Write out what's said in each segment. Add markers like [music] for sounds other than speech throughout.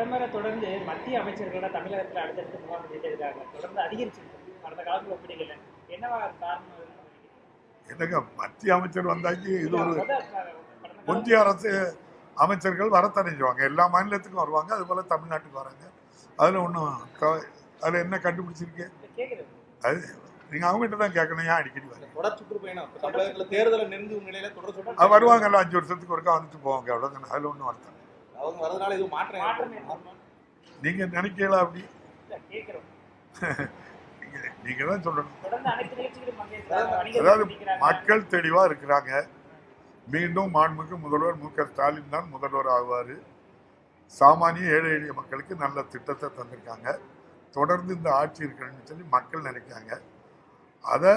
பிரதமரை தொடர்ந்து மத்திய அமைச்சர்களோட தமிழகத்துல அடுத்தடுத்து முகாம் செஞ்சுட்டே இருக்காங்க. தொடர்ந்து அதிகரிச்சிருக்கு. கடந்த காலத்துல ஒப்பிடுகல என்னவா காரணம்? என்னங்க மத்திய அமைச்சர் வந்தாக்கி இது ஒரு ஒன்றிய அரசு அமைச்சர்கள் வரத்தானே செய்வாங்க எல்லா மாநிலத்துக்கும் வருவாங்க அது போல தமிழ்நாட்டுக்கு வராங்க. அதில் ஒன்றும் அதில் என்ன கண்டுபிடிச்சிருக்கேன் கேக்குறது அது நீங்கள் அவங்ககிட்ட தான் கேட்கணும் ஏன் அடிக்கடி வரீங்க? தொடர் சுற்றுப்பயணம் இப்ப தமிழகத்துல தேர்தலை நெருங்கும் நிலையில தொடர் அது சுற்றுப்பயணம் வருவாங்கல்ல அஞ்சு வருஷத்துக்கு ஒருக்கா வந்துட்டு போவாங்க அவ்வளோதானே அதில் ஒன்றும் வருத்தம் அவங்க வரதுனால எதுவும் மாற்றம் மாற்றம்? நீங்கள் நினைக்கலாம் அப்படி? நீங்கள் தான் சொல்லணும். அதாவது. மக்கள் தெளிவாக இருக்கிறாங்க. மீண்டும் மாண்புமிகு முதல்வர் மு க ஸ்டாலின் தான் முதல்வர் ஆகுவார் சாமானிய ஏழை எளிய மக்களுக்கு நல்ல திட்டத்தை தந்திருக்காங்க. தொடர்ந்து இந்த ஆட்சி இருக்கணும்னு சொல்லி மக்கள் நினைக்காங்க அதை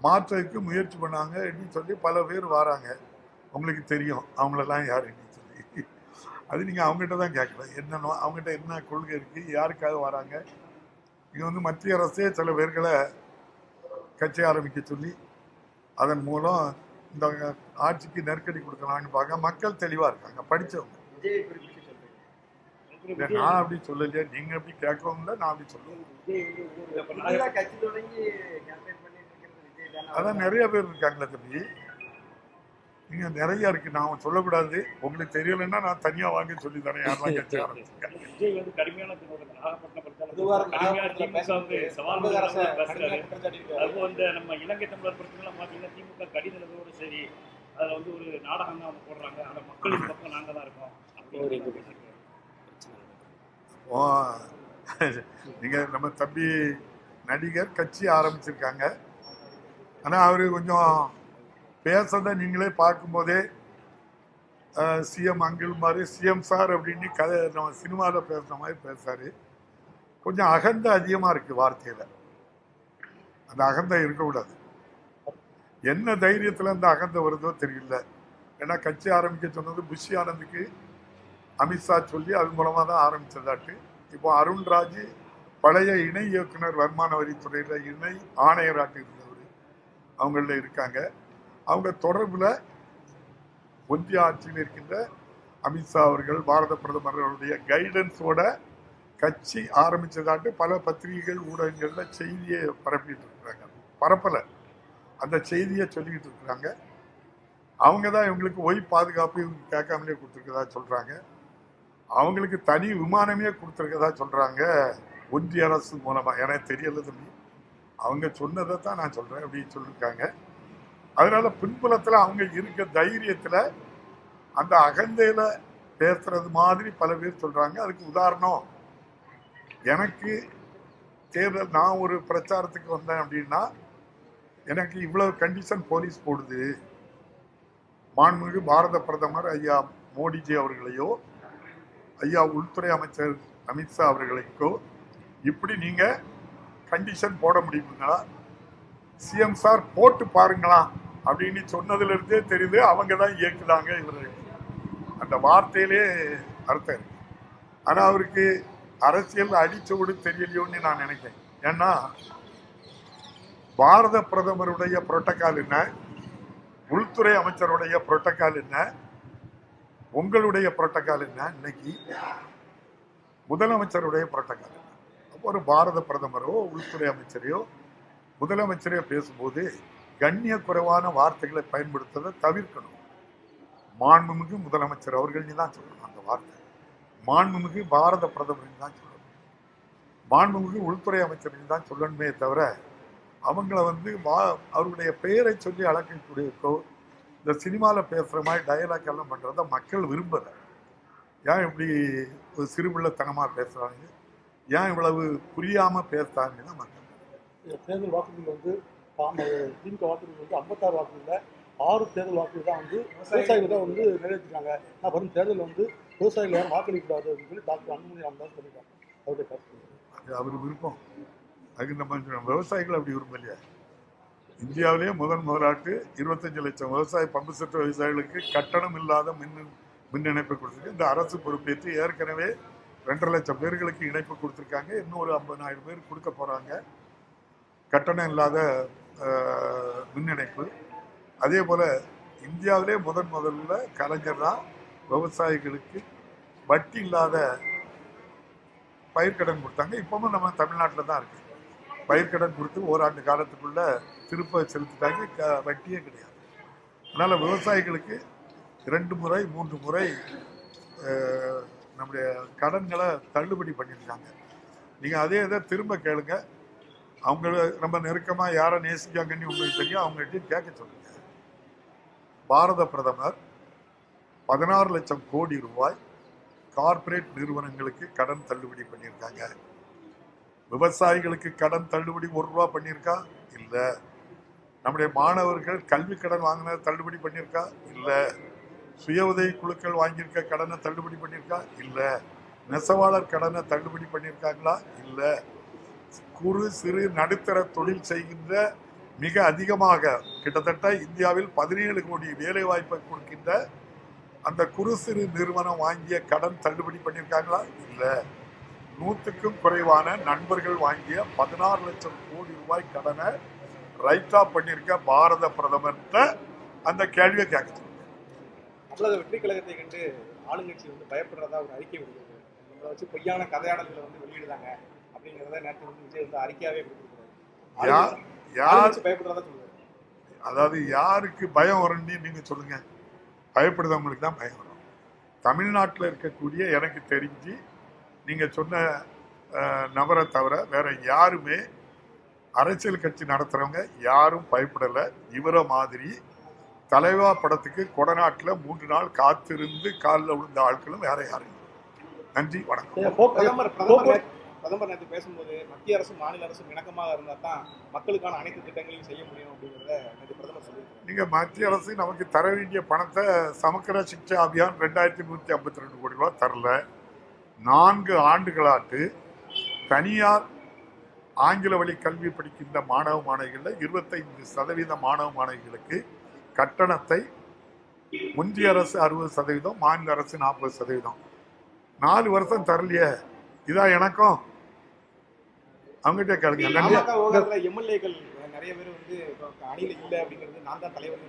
மாற்றத்துக்கு முயற்சி பண்ணாங்க அப்படின்னு சொல்லி பல பேர் வராங்க. உங்களுக்கு தெரியும். அவங்களெல்லாம் யாருன்னு அது நீங்கள் அவங்ககிட்ட தான் கேட்கலாம் என்னென்ன அவங்ககிட்ட என்ன கொள்கை இருக்குது யாருக்காக வராங்க? இங்கே வந்து மத்திய அரசே சில பேர்களை கட்சி ஆரம்பிக்க சொல்லி அதன் மூலம் இந்த ஆட்சிக்கு நெருக்கடி கொடுக்கலாம்னு பார்க்க மக்கள் தெளிவாக இருக்காங்க படித்தவங்க நான் அப்படி சொல்லலையே. நீங்கள் அப்படி கேட்கவும் நான் அப்படி சொல்லுவேன். அதான் நிறைய பேர் இருக்காங்களே தம்பி. நீங்க நிறைய இருக்கு. நான் சொல்லக்கூடாது. உங்களுக்கு தெரியலைன்னா நான் தனியா வாங்கி சொல்லி தரேன் யாரெல்லாம் [laughs] கட்சி ஆரம்பிச்சிருக்காங்க சரி அதுல வந்து ஒரு நாடகம் தான் அவங்க போடுறாங்க. ஆனா மக்களின் பக்கம் நாங்க தான் இருக்கோம். நீங்க நம்ம தம்பி நடிகர் கட்சி ஆரம்பிச்சிருக்காங்க. ஆனா அவரு கொஞ்சம் பேசுறத நீங்களே பார்க்கும்போதே சிஎம் அங்கிள் மாதிரி சிஎம் சார் அப்படின்னு கதை நம்ம சினிமாவில் பேசுகிற மாதிரி பேசுகிறாரு கொஞ்சம் அகந்த அதிகமாக இருக்குது வார்த்தையில். அந்த அகந்தை இருக்கக்கூடாது. என்ன தைரியத்தில் அந்த அகந்தை வருதோ தெரியல. ஏன்னா கட்சி ஆரம்பிக்க சொன்னது புஷி ஆனந்துக்கு அமித்ஷா சொல்லி அது மூலமாக தான் ஆரம்பித்ததாட்டு இப்போ அருண்ராஜ் பழைய இணை இயக்குனர் வருமான வரித்துறையில் இணை ஆணையராட்டு இருந்தவர் அவங்களில் இருக்காங்க. அவங்க தொடர்பில் ஒன்றிய ஆட்சியில் இருக்கின்ற அமித்ஷா அவர்கள் பாரத பிரதமர்களுடைய கைடன்ஸோட கட்சி ஆரம்பித்ததாட்டு பல பத்திரிகைகள் ஊடகங்களில் செய்தியை பரப்பிட்டு இருக்கிறாங்க. பரப்பலை. அந்த செய்தியை சொல்லிக்கிட்டு இருக்கிறாங்க. அவங்க தான் இவங்களுக்கு ஒய் பாதுகாப்பு இவங்க கேட்காமலே கொடுத்துருக்கதா சொல்கிறாங்க அவங்களுக்கு தனி விமானமே கொடுத்துருக்கதா சொல்கிறாங்க ஒன்றிய அரசு மூலமாக எனக்கு தெரியல தம்பி. அவங்க சொன்னதை தான் நான் சொல்கிறேன் அப்படின்னு சொல்லியிருக்காங்க. அதனால பின்புலத்தில் அவங்க இருக்க தைரியத்தில் அந்த அகந்தையில் பேசுறது மாதிரி பல பேர் சொல்கிறாங்க அதுக்கு உதாரணம் எனக்கு தேர்தல் நான் ஒரு பிரச்சாரத்துக்கு வந்தேன் அப்படின்னா எனக்கு இவ்வளவு கண்டிஷன் போலீஸ் போடுது. மாண்புமிகு பாரத பிரதமர் ஐயா மோடிஜி அவர்களையோ ஐயா உள்துறை அமைச்சர் அமித்ஷா அவர்களுக்கோ இப்படி நீங்கள் கண்டிஷன் போட முடியுங்களா? சிஎம் சார் போட்டு பாருங்களா? அப்படின்னு சொன்னதுலேருந்தே தெரியுது அவங்க தான் இயக்குனாங்க இவர். அந்த வார்த்தையிலே அர்த்தம் இருக்கு. ஆனால் அவருக்கு அரசியல் அடிச்சோடு தெரியலையோன்னு நான் நினைக்கிறேன். ஏன்னா பாரத பிரதமருடைய புரோட்டோக்கால் என்ன? உள்துறை அமைச்சருடைய புரோட்டோக்கால் என்ன? உங்களுடைய புரோட்டோக்கால் என்ன? இன்னைக்கு முதலமைச்சருடைய புரோட்டோக்கால் என்ன? அப்போ ஒரு பாரத பிரதமரோ உள்துறை அமைச்சரையோ முதலமைச்சரே பேசும்போது கண்ணிய குறைவான வார்த்தைகளை பயன்படுத்துவதை தவிர்க்கணும். மாண்புமிகு முதலமைச்சர் அவர்கள் தான் சொல்லணும் அந்த வார்த்தை. மாண்புமிகு பாரத பிரதமர்னு தான் சொல்லணும். மாண்புமிகு உள்துறை அமைச்சர்னு தான் சொல்லணுமே தவிர அவங்கள வந்து வா அவருடைய பெயரை சொல்லி அழைக்கக்கூடியக்கோ இந்த சினிமாவில் பேசுகிற மாதிரி டயலாக் எல்லாம் பண்ணுறத மக்கள் விரும்பலை. ஏன் இப்படி ஒரு சிறுபிள்ளைத்தனமாக பேசுகிறாங்க ஏன் இவ்வளவு புரியாமல் பேசுகிறாங்கன்னு மக்கள் தேர்தல் வாக்குறுதிகள் வந்து திமுக வாக்குறுதிகள் வந்து ஐம்பத்தாறு வாக்குறுதியில் ஆறு தேர்தல் வாக்குறுதி தான் வந்து விவசாயிகள் தான் வந்து நிறைவேற்றிருக்காங்க. ஆனால் வரும் தேர்தலில் வந்து விவசாயிகள் யாரும் வாக்களிக்கூடாது அப்படின்னு சொல்லி டாக்டர் அன்புமணி ராமதாஸ் சொல்லியிருக்காங்க. அவருடைய கருத்து அவர் விருப்பம். அதுக்கு நம்ம. விவசாயிகள் அப்படி விரும்பம் இல்லையா? இந்தியாவிலேயே முதன் முதலாட்டு இருபத்தஞ்சு லட்சம் விவசாய பம்பு செட்டு விவசாயிகளுக்கு கட்டணம் இல்லாத மின் மின் இணைப்பு கொடுத்துருக்கு. இந்த அரசு பொறுப்பேற்று ஏற்கனவே ரெண்டரை லட்சம் பேர்களுக்கு இணைப்பு கொடுத்துருக்காங்க. இன்னும் ஒரு ஐம்பதாயிரம் பேர் கொடுக்க போறாங்க. கட்டணம் இல்லாத மின் இணைப்பு அதே போல் இந்தியாவிலே முதன் முதல்ல கலைஞர் தான் விவசாயிகளுக்கு வட்டி இல்லாத பயிர்க்கடன் கொடுத்தாங்க. இப்போவும் நம்ம தமிழ்நாட்டில் தான் இருக்குது பயிர்க்கடன் கொடுத்து ஓராண்டு காலத்துக்குள்ள திருப்ப செலுத்திட்டாங்க. க- வட்டியே கிடையாது. அதனால் விவசாயிகளுக்கு இரண்டு முறை மூன்று முறை நம்முடைய கடன்களை தள்ளுபடி பண்ணியிருக்காங்க. நீங்கள் அதே இதை திரும்ப கேளுங்கள் அவங்க நம்ம நெருக்கமாக யாரை நேசிக்காங்கன்னு உங்களுக்கு தெரியும் அவங்ககிட்ட கேட்க சொல்லுங்க. பாரத பிரதமர் பதினாறு லட்சம் கோடி ரூபாய் கார்ப்பரேட் நிறுவனங்களுக்கு கடன் தள்ளுபடி பண்ணியிருக்காங்க. விவசாயிகளுக்கு கடன் தள்ளுபடி ஒரு ரூபா பண்ணியிருக்கா? இல்லை. நம்முடைய மாணவர்கள் கல்வி கடன் வாங்கின தள்ளுபடி பண்ணியிருக்கா? இல்லை. சுய உதவி குழுக்கள் வாங்கியிருக்க கடனை தள்ளுபடி பண்ணியிருக்கா? இல்லை. நெசவாளர் கடனை தள்ளுபடி பண்ணியிருக்காங்களா? இல்லை. குறு சிறு நடுத்தர தொழில் செய்கின்ற மிக அதிகமாக கிட்டத்தட்ட இந்தியாவில் பதினேழு கோடி வேலை வாய்ப்பை கொடுக்கின்ற அந்த குறு சிறு நிறுவனம் வாங்கிய கடன் தள்ளுபடி பண்ணியிருக்காங்களா? இல்லை. நூற்றுக்கும் குறைவான நண்பர்கள் வாங்கிய பதினாறு லட்சம் கோடி ரூபாய் கடனை ரைட் ஆஃப் பண்ணியிருக்க பாரத பிரதமர்கிட்ட அந்த கேள்வியை கேட்க தமிழக வெற்றி கழகத்தை கண்டு ஆளுங்கட்சி வந்து பயப்படுறதா ஒரு அறிக்கை விடுகிறது நம்மளை வச்சு பொய்யான கதையாடல்களை வந்து வெளியிடுதாங்க அப்படிங்கிறத நேற்று வந்து விஜய் வந்து அறிக்கையாவே கொடுத்துருக்காரு பயப்படுறதா சொல்லுவாரு அதாவது யாருக்கு பயம் வரும்னு நீங்க சொல்லுங்க. பயப்படுறவங்களுக்கு தான் பயம் வரும். தமிழ்நாட்டில் இருக்கக்கூடிய எனக்கு தெரிஞ்சு நீங்க சொன்ன அஹ், நபரை தவிர வேற யாருமே அரசியல் கட்சி நடத்துறவங்க யாரும் பயப்படல. இவரை மாதிரி தலைவா படத்துக்கு கொடநாட்டில் மூன்று நாள் காத்திருந்து காலில் விழுந்த ஆட்களும் வேற யாரும். நன்றி வணக்கம். பிரதமர் நேற்று பேசும்போது மத்திய அரசும் மாநில அரசும் இணக்கமாக இருந்தால் தான் மக்களுக்கான அனைத்து திட்டங்களையும் செய்ய முடியும் அப்படிங்கிறத நேற்று பிரதமர் சொல்லியிருக்காரு. நீங்கள் மத்திய அரசு நமக்கு தர வேண்டிய பணத்தை சமக்கர சிக்ஷா அபியான் ரெண்டாயிரத்தி நூற்றி ஐம்பத்தி ரெண்டு கோடி ரூபாய் தரல. நான்கு ஆண்டுகளாட்டு தனியார் ஆங்கில வழி கல்வி படிக்கின்ற மாணவ மாணவிகளில் இருபத்தைந்து சதவீத மாணவ மாணவிகளுக்கு கட்டணத்தை ஒன்றிய அரசு அறுபது சதவீதம் மாநில அரசு நாற்பது சதவீதம். நாலு வருஷம் தரலையே. இதா எனக்கும் அவங்ககிட்ட விவகாரத்துல எம்எல்ஏக்கள் நிறைய பேர் வந்து அணியில இல்ல அப்படிங்கிறது நான் தான் தலைவர்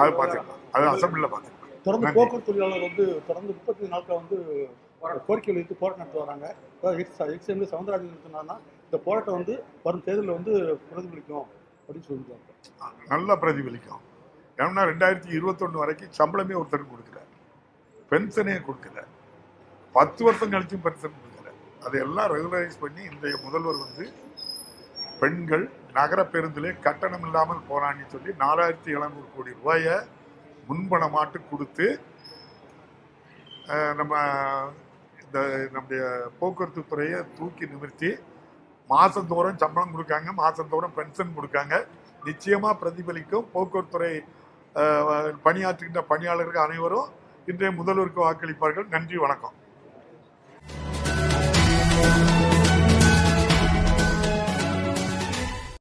அது பார்த்துக்கலாம். அது அசம்பிளில் பார்த்துக்கலாம். தொடர்ந்து. போக்குவரத்து தொழிலாளர் வந்து தொடர்ந்து முப்பத்தி நாட்கள் வந்து கோரிக்கை வைத்து போராட்டம் நடத்தி வராங்க. எக்ஸ் எம்எல்ஏ சவுந்தரராஜன் சொன்னாங்கன்னா இந்த போராட்டம் வந்து வரும் தேர்தலில் வந்து பிரதிபலிக்கும் அப்படின்னு சொல்லியிருக்காங்க நல்லா பிரதிபலிக்கும். ஏன்னா ரெண்டாயிரத்தி இருபத்தொன்று வரைக்கும் சம்பளமே ஒருத்தருக்கு கொடுக்கல. பென்ஷனே கொடுக்கல. பத்து வருஷம் கழிச்சும் பென்ஷன் கொடுக்கல அதையெல்லாம் ரெகுலரைஸ் பண்ணி இன்றைய முதல்வர் வந்து பெண்கள் நகர பேருந்திலே கட்டணம் இல்லாமல் போனான்னு சொல்லி நாலாயிரத்தி எழுநூறு கோடி ரூபாயை முன்பணமாட்டு கொடுத்து நம்ம இந்த நம்முடைய போக்குவரத்து துறையை தூக்கி நிமிர்த்தி மாதந்தோறும் சம்பளம் கொடுக்காங்க மாதந்தோறும் பென்ஷன் கொடுக்காங்க. நிச்சயமாக பிரதிபலிக்கும். போக்குவரத்துறை பணியாற்றுகின்ற பணியாளர்கள் அனைவரும் இன்றைய முதல்வருக்கு வாக்களிப்பார்கள். நன்றி வணக்கம். Thank you.